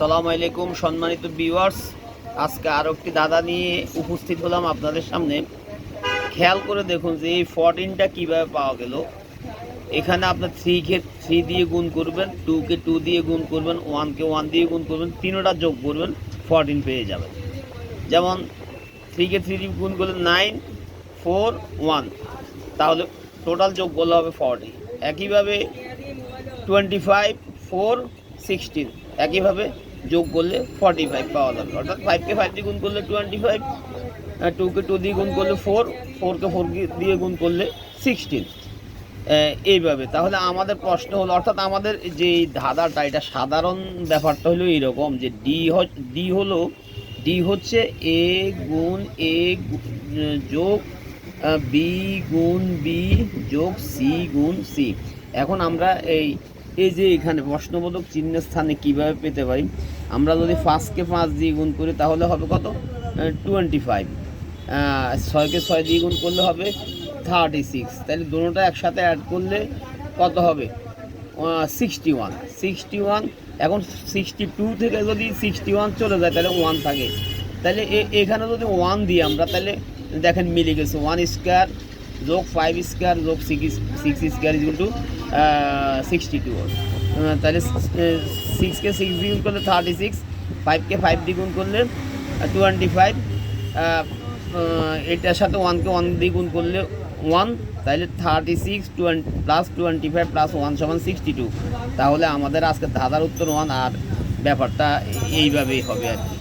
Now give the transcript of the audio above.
আসসালামু আলাইকুম, সম্মানিত ভিউয়ার্স আজকে আরও একটি দাদা নিয়ে উপস্থিত হলাম আপনাদের সামনে। খেয়াল করে দেখুন যে এই ফরটিনটা কীভাবে পাওয়া গেল। এখানে আপনার থ্রিকে থ্রি দিয়ে গুণ করবেন টুকে টু দিয়ে গুণ করবেন ওয়ানকে ওয়ান দিয়ে গুণ করবেন, তিনোটা যোগ করবেন ফরটিন পেয়ে যাবেন। যেমন থ্রিকে থ্রি দিয়ে গুণ করলে নাইন ফোর ওয়ান তাহলে টোটাল যোগ করলে হবে ফর্টি একইভাবে টোয়েন্টি ফাইভ ফোর সিক্সটিন একইভাবে যোগ করলে ফর্টি ফাইভ পাওয়া যাবে। অর্থাৎ ফাইভকে ফাইভ দিয়ে গুণ করলে টোয়েন্টি ফাইভ টুকে টু দিয়ে গুণ করলে ফোর ফোরকে ফোর দিয়ে গুণ করলে সিক্সটিন এইভাবে। তাহলে আমাদের প্রশ্ন হলো, অর্থাৎ আমাদের যে ধাঁধাটা, এটা সাধারণ ব্যাপারটা হলো এইরকম যে ডি হ ডি হলো ডি হচ্ছে এ গুণ এ, যোগ বি গুণ বি যোগ সি গুণ সি এখন আমরা এই এই যে এখানে প্রশ্নবোধক চিহ্নের স্থানে কীভাবে পেতে পারি? আমরা যদি পাঁচকে পাঁচ দিয়ে গুণ করি, তাহলে হবে কত? টোয়েন্টি ফাইভ ছয়কে ছয় দিয়ে গুণ করলে হবে থার্টি সিক্স তাহলে দুটোটা একসাথে অ্যাড করলে কত হবে? সিক্সটি ওয়ান সিক্সটি ওয়ান এখন সিক্সটি টু থেকে যদি সিক্সটি ওয়ান চলে যায়, তাহলে ওয়ান থাকে। তাহলে এখানে যদি ওয়ান দিই আমরা, তাহলে দেখেন মিলে গেছে। ওয়ান স্কোয়ার যোগ ফাইভ স্কোয়ার যোগ six six square is two sixty two তাহলে সিক্সকে সিক্স দ্বিগুণ করলে থার্টি সিক্স ফাইভকে ফাইভ দ্বিগুণ করলে টোয়েন্টি ফাইভ এটার সাথে ওয়ানকে ওয়ান দ্বিগুণ করলে ওয়ান তাহলে thirty six twenty plus twenty five plus one সমান সিক্সটি টু তাহলে আমাদের আজকে ধাঁধার উত্তর ওয়ান আর ব্যাপারটা এইভাবেই হবে আর কি।